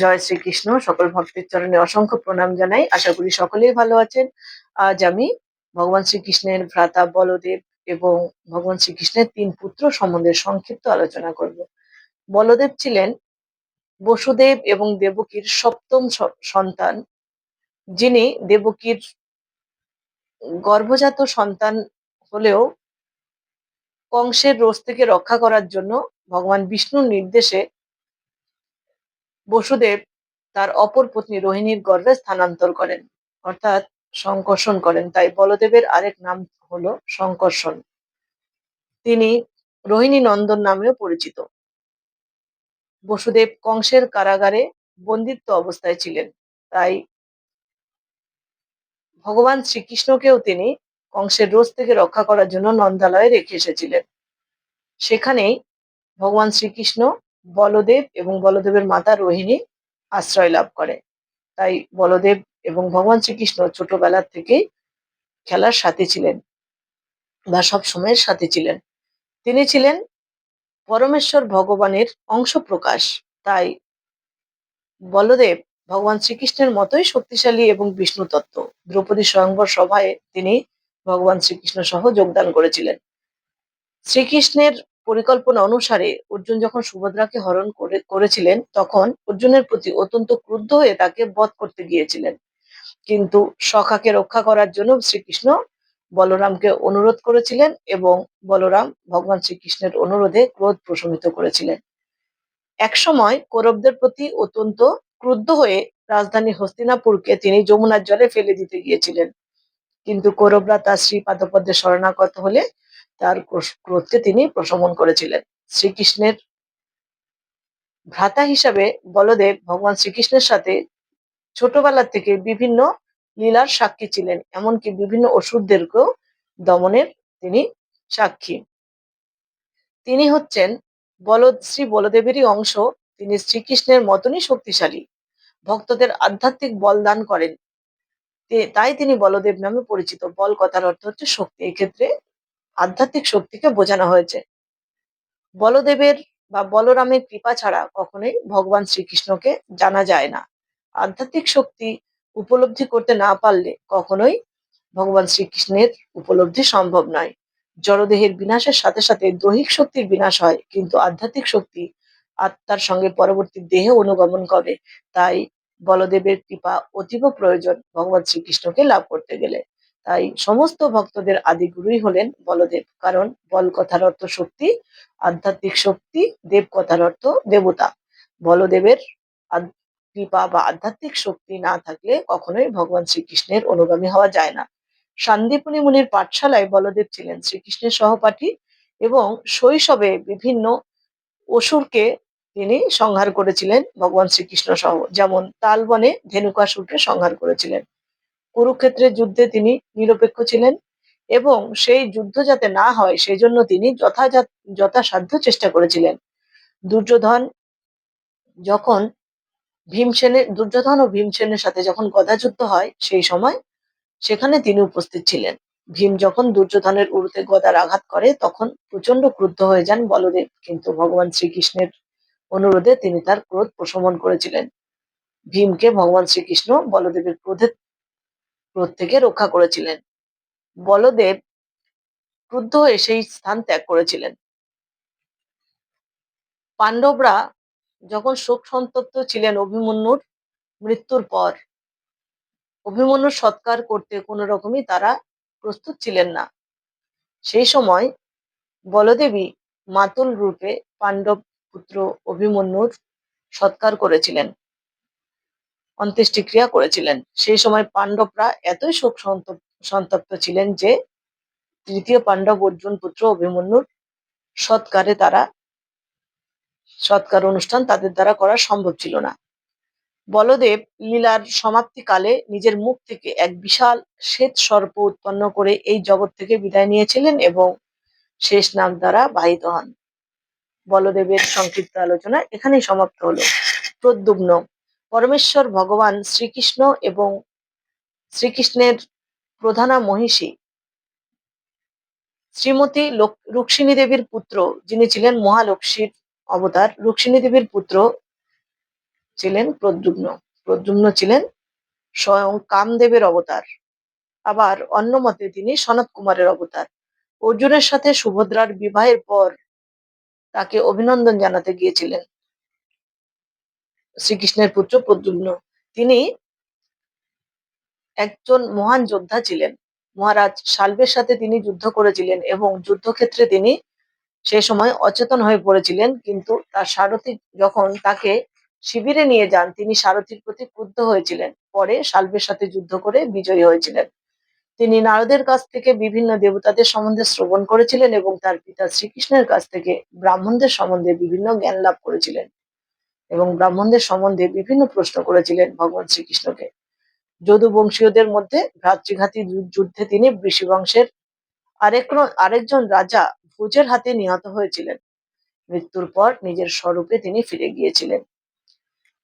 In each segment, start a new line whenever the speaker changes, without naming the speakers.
জয় শ্রীকৃষ্ণ, সকল ভক্তের চরণে অসংখ্য প্রণাম জানাই। আশা করি সকলেই ভালো আছেন। আজ আমি ভগবান শ্রীকৃষ্ণের ভ্রাতা বলদেব এবং ভগবান শ্রীকৃষ্ণের তিন পুত্র সম্বন্ধে সংক্ষিপ্ত আলোচনা করব। বলদেব ছিলেন বসুদেব এবং দেবকীর সপ্তম সন্তান, যিনি দেবকীর গর্ভজাত সন্তান হলেও কংসের রোষ থেকে রক্ষা করার জন্য ভগবান বিষ্ণুর নির্দেশে বসুদেব তার অপর পত্নী রোহিণীর গর্ভে স্থানান্তর করেন, অর্থাৎ সংকর্ষণ করেন। তাই বলদেবের আরেক নাম হলো সংকর্ষণ। তিনি রোহিণী নন্দন নামেও পরিচিত। বসুদেব কংসের কারাগারে বন্দিত্ব অবস্থায় ছিলেন। তাই ভগবান শ্রীকৃষ্ণকেও তিনি কংসের রোষ থেকে রক্ষা করার জন্য নন্দালয়ে রেখে এসেছিলেন। সেখানেই ভগবান শ্রীকৃষ্ণ বলদেব এবং বলদেবের মাতা রোহিণী আশ্রয় লাভ করে। তাই বলদেব এবং ভগবান শ্রীকৃষ্ণ ছোটবেলা থেকেই খেলার সাথী ছিলেন বা সব সময়ের সাথী ছিলেন। তিনি ছিলেন পরমেশ্বর ভগবানের অংশ প্রকাশ তাই বলদেব ভগবান শ্রীকৃষ্ণের মতোই শক্তিশালী এবং বিষ্ণু তত্ত্ব। দ্রৌপদী স্বয়ংবর সভায় তিনি ভগবান শ্রীকৃষ্ণ সহ যোগদান করেছিলেন। শ্রীকৃষ্ণের পরিকল্পনা অনুসারে অর্জুন যখন সুভদ্রাকে হরণ করে, করেছিলেন, তখন অর্জুনের প্রতি অত্যন্ত ক্রুদ্ধ হয়ে তাকে বধ করতে গিয়েছিলেন। কিন্তু সখাকে রক্ষা করার জন্য শ্রীকৃষ্ণ বলরামকে অনুরোধ করেছিলেন এবং বলরাম ভগবান শ্রীকৃষ্ণের অনুরোধে ক্রোধ প্রশমিত করেছিলেন। একসময় কৌরবদের প্রতি অত্যন্ত ক্রুদ্ধ হয়ে রাজধানী হস্তিনাপুরকে তিনি যমুনার জলে ফেলে দিতে গিয়েছিলেন। কিন্তু কৌরবরা তার শ্রী পাদপদ্মে শরণাগত হলে তার ক্রোধকে তিনি প্রশমন করেছিলেন। শ্রীকৃষ্ণের ভ্রাতা হিসাবে বলদেব ভগবান শ্রীকৃষ্ণের সাথে ছোটবেলা থেকে বিভিন্ন লীলার সাক্ষী ছিলেন, এমনকি বিভিন্ন অসুরদেরকেও দমনের তিনি সাক্ষী। তিনি হচ্ছেন বলদ, শ্রী বলদেবেরই অংশ, তিনি শ্রীকৃষ্ণের মতনই শক্তিশালী। ভক্তদের আধ্যাত্মিক বল দান করেন। তাই তিনি বলদেব নামে পরিচিত। বল কথার অর্থ হচ্ছে শক্তি। এক্ষেত্রে আধ্যাত্মিক শক্তিকে বোঝানো হয়েছে। বলদেবের বা বলরামের কৃপা ছাড়া কখনোই ভগবান শ্রীকৃষ্ণকে জানা যায় না। আধ্যাত্মিক শক্তি উপলব্ধি করতে না পারলে কখনোই ভগবান শ্রীকৃষ্ণের উপলব্ধি সম্ভব নয়। জড়দেহের বিনাশের সাথে সাথে দৈহিক শক্তির বিনাশ হয়, কিন্তু আধ্যাত্মিক শক্তি আত্মার সঙ্গে পরবর্তী দেহে অনুগমন করে। তাই বলদেবের কৃপা অতীব প্রয়োজন ভগবান শ্রীকৃষ্ণকে লাভ করতে গেলে। তাই সমস্ত ভক্তদের আদিগুরুই হলেন বলদেব। কারণ বল কথার অর্থ শক্তি, আধ্যাত্মিক শক্তি, দেব কথার অর্থ দেবতা। বলদেবের কৃপা বা আধ্যাত্মিক শক্তি না থাকলে কখনোই ভগবান শ্রীকৃষ্ণের অনুগামী হওয়া যায় না। শান্তিপুনি মুনির পাঠশালায় বলদেব ছিলেন শ্রীকৃষ্ণের সহপাঠী এবং শৈশবে বিভিন্ন অসুরকে তিনি সংহার করেছিলেন ভগবান শ্রীকৃষ্ণ সহ। যেমন তালবনে ধেনুকাসুরকে সংহার করেছিলেন। কুরুক্ষেত্রের যুদ্ধে তিনি নিরপেক্ষ ছিলেন এবং সেই যুদ্ধ যাতে না হয় সেই জন্য তিনি যথাসাধ্য চেষ্টা করেছিলেন। দুর্যোধন যখন ভীমসেনের, দুর্যোধন ও ভীমসেনের সাথে যখন গদাযুদ্ধ হয়, সেই সময় সেখানে তিনি উপস্থিত ছিলেন। ভীম যখন দুর্যোধনের উরুতে গদার আঘাত করে, তখন প্রচণ্ড ক্রুদ্ধ হয়ে যান বলদেব। কিন্তু ভগবান শ্রীকৃষ্ণের অনুরোধে তিনি তার ক্রোধ প্রশমন করেছিলেন। ভীমকে ভগবান শ্রীকৃষ্ণ বলদেবের ক্রোধের ক্রোধ থেকে রক্ষা করেছিলেন। বলদেব ক্রুদ্ধ হয়ে সেই স্থান ত্যাগ করেছিলেন। পাণ্ডবরা যখন শোক সন্তপ্ত ছিলেন অভিমন্যুর মৃত্যুর পর, অভিমন্যুর সৎকার করতে কোনো রকমই তারা প্রস্তুত ছিলেন না। সেই সময় বলদেবী মাতুল রূপে পাণ্ডব পুত্র অভিমন্যুর সৎকার করেছিলেন। অন্ত্যেষ্টিক্রিয়া করেছিলেন। সেই সময় পাণ্ডবরা এতই শোক সন্তপ- সন্তপ্ত ছিলেন যে, তৃতীয় পাণ্ডব অর্জুন পুত্র অভিমন্যুর সৎকারে তারা, সৎকার অনুষ্ঠান তাদের দ্বারা করা সম্ভব ছিল না। বলদেব লীলার সমাপ্তিকালে নিজের মুখ থেকে এক বিশাল শ্বেত সর্প উৎপন্ন করে এই জগৎ থেকে বিদায় নিয়েছিলেন এবং শেষ নাগ দ্বারা বাহিত হন। বলদেবের সংক্ষিপ্ত আলোচনা এখানেই সমাপ্ত হলো। প্রদ্যুম্ন পরমেশ্বর ভগবান শ্রীকৃষ্ণ এবং শ্রীকৃষ্ণের প্রধানা মহিষী। শ্রীমতী রুক্মিণী দেবীর পুত্র যিনি ছিলেন মহালক্ষ্মীর অবতার, রুক্মিণী দেবীর পুত্র ছিলেন প্রদ্যুম্ন প্রদ্যুম্ন ছিলেন স্বয়ং কামদেবের অবতার। আবার অন্য মতে তিনি সনত কুমারের অবতার। অর্জুনের সাথে সুভদ্রার বিবাহের পর তাকে অভিনন্দন জানাতে গিয়েছিলেন। শ্রীকৃষ্ণের পুত্র প্রদ্যুম্ন। তিনি একজন মহান যোদ্ধা ছিলেন। মহারাজ শালবের সাথে তিনি যুদ্ধ করেছিলেন এবং যুদ্ধক্ষেত্রে তিনি সে সময় অচেতন হয়ে পড়েছিলেন, কিন্তু তার সারথি যখন তাকে শিবিরে নিয়ে যান, তিনি সারথির প্রতি ক্রুদ্ধ হয়েছিলেন। পরে শালবের সাথে যুদ্ধ করে বিজয়ী হয়েছিলেন। তিনি নারদের কাছ থেকে বিভিন্ন দেবতাদের সম্বন্ধে শ্রবণ করেছিলেন এবং তার পিতা শ্রীকৃষ্ণের কাছ থেকে ব্রাহ্মণদের সম্বন্ধে বিভিন্ন জ্ঞান লাভ করেছিলেন। এবং ব্রাহ্মণদের সম্বন্ধে বিভিন্ন প্রশ্ন করেছিলেন ভগবান শ্রীকৃষ্ণকে। যদু বংশীয়দের মধ্যে ভ্রাতৃঘাতী যুদ্ধে তিনি বৃষি বংশের আরেক আরেকজন রাজা ভুজের হাতে নিহত হয়েছিলেন। মৃত্যুর পর নিজের স্বরূপে তিনি ফিরে গিয়েছিলেন।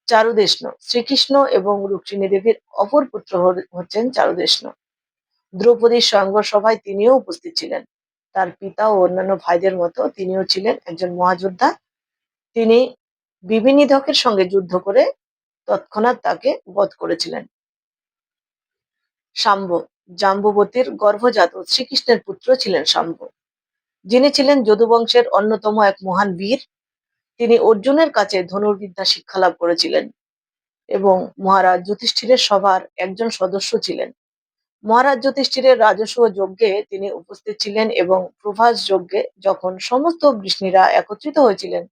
চারুদেষ্ণ, শ্রীকৃষ্ণ এবং রুক্মিণী দেবীর অপর পুত্র হচ্ছেন চারুদেষ্ণ। দ্রৌপদীর স্বয়ংবর সভায় তিনিও উপস্থিত ছিলেন। তার পিতা ও অন্যান্য ভাইদের মতো তিনিও ছিলেন একজন মহাযোদ্ধা। তিনি বিবিনিধকের সঙ্গে যুদ্ধ করে তৎক্ষণাৎ তাকে বধ করেছিলেন। শাম্ব, জাম্ববতীর গর্ভজাত শ্রীকৃষ্ণের পুত্র ছিলেন শাম্ব। যিনি ছিলেন যদুবংশের অন্যতম এক মহান বীর। তিনি অর্জুনের কাছে ধনুর্বিদ্যা শিক্ষালাভ করেছিলেন এবং মহারাজ যুধিষ্ঠিরের সভার একজন সদস্য ছিলেন। মহারাজ যুধিষ্ঠিরের রাজস্ব যজ্ঞে তিনি উপস্থিত ছিলেন এবং প্রভাস যজ্ঞে যখন সমস্ত বৃষ্ণীরা একত্রিত হয়েছিলেন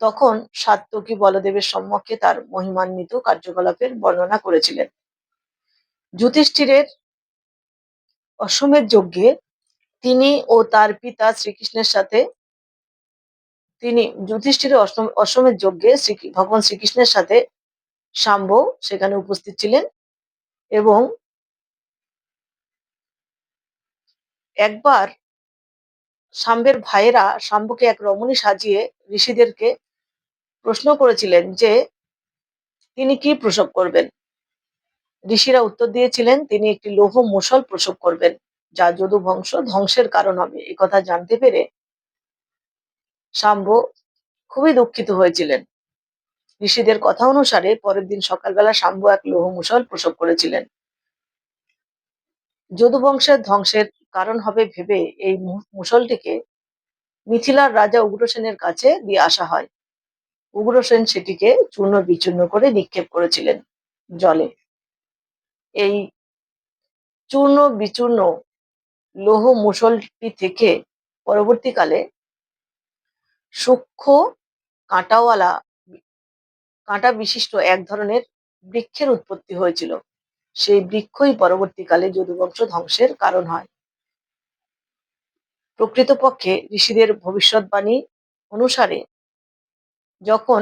তখন সাত্তকী বলদেবের সম্মুখে তার মহিমান্বিত কার্যকলাপের বর্ণনা করেছিলেন। যুধিষ্ঠিরের অসমের যজ্ঞে তিনি ও তার পিতা শ্রীকৃষ্ণের সাথে তিনি যুধিষ্ঠিরের অষ্টম অশ্বমেধ যজ্ঞে শ্রী ভগবান শ্রীকৃষ্ণের সাথে শাম্ব সেখানে উপস্থিত ছিলেন এবং একবার শাম্বের ভাইয়েরা শাম্বকে এক রমণী সাজিয়ে ঋষিদেরকে প্রশ্ন করেছিলেন যে, তিনি কি প্রসব করবেন? ঋষিরা উত্তর দিয়েছিলেন, তিনি একটি লৌহ মুসল প্রসব করবেন, যা যদু বংশ ধ্বংসের কারণ হবে। এই কথা জানতে পেরে শাম্ব খুবই দুঃখিত হয়েছিলেন। ঋষিদের কথা অনুসারে পরের দিন সকালবেলা শাম্ব এক লৌহ মুসল প্রসব করেছিলেন। যদু বংশের ধ্বংসের কারণ হবে ভেবে এই মুসলটিকে মিথিলার রাজা উগ্রসেনের কাছে দিয়ে আসা হয়। উগ্রসেন সেটিকে চূর্ণ বিচূর্ণ করে নিক্ষেপ করেছিলেন জলে। এই চূর্ণ বিচূর্ণ লৌহ মুসলটি থেকে পরবর্তীকালে সূক্ষ্ম কাঁটাওয়ালা কাঁটা বিশিষ্ট এক ধরনের বৃক্ষের উৎপত্তি হয়েছিল। সেই বৃক্ষই পরবর্তীকালে যদুবংশ ধ্বংসের কারণ হয়। প্রকৃতপক্ষে ঋষিদের ভবিষ্যৎবাণী অনুসারে যখন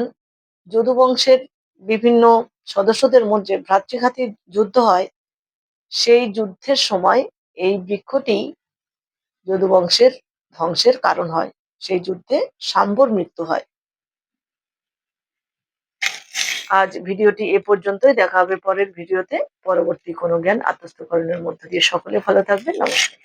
যদুবংশের বিভিন্ন সদস্যদের মধ্যে ভ্রাতৃঘাতী যুদ্ধ হয়, সেই যুদ্ধের সময় এই বৃক্ষটি যদুবংশের ধ্বংসের কারণ হয়। সেই যুদ্ধে সাম্বর মৃত্যু হয়। আজ ভিডিওটি এ পর্যন্তই। দেখা হবে পরের ভিডিওতে। পরবর্তী কোনো জ্ঞান আত্মস্থকরণের মধ্য দিয়ে সকলে ভালো থাকবেন। নমস্কার।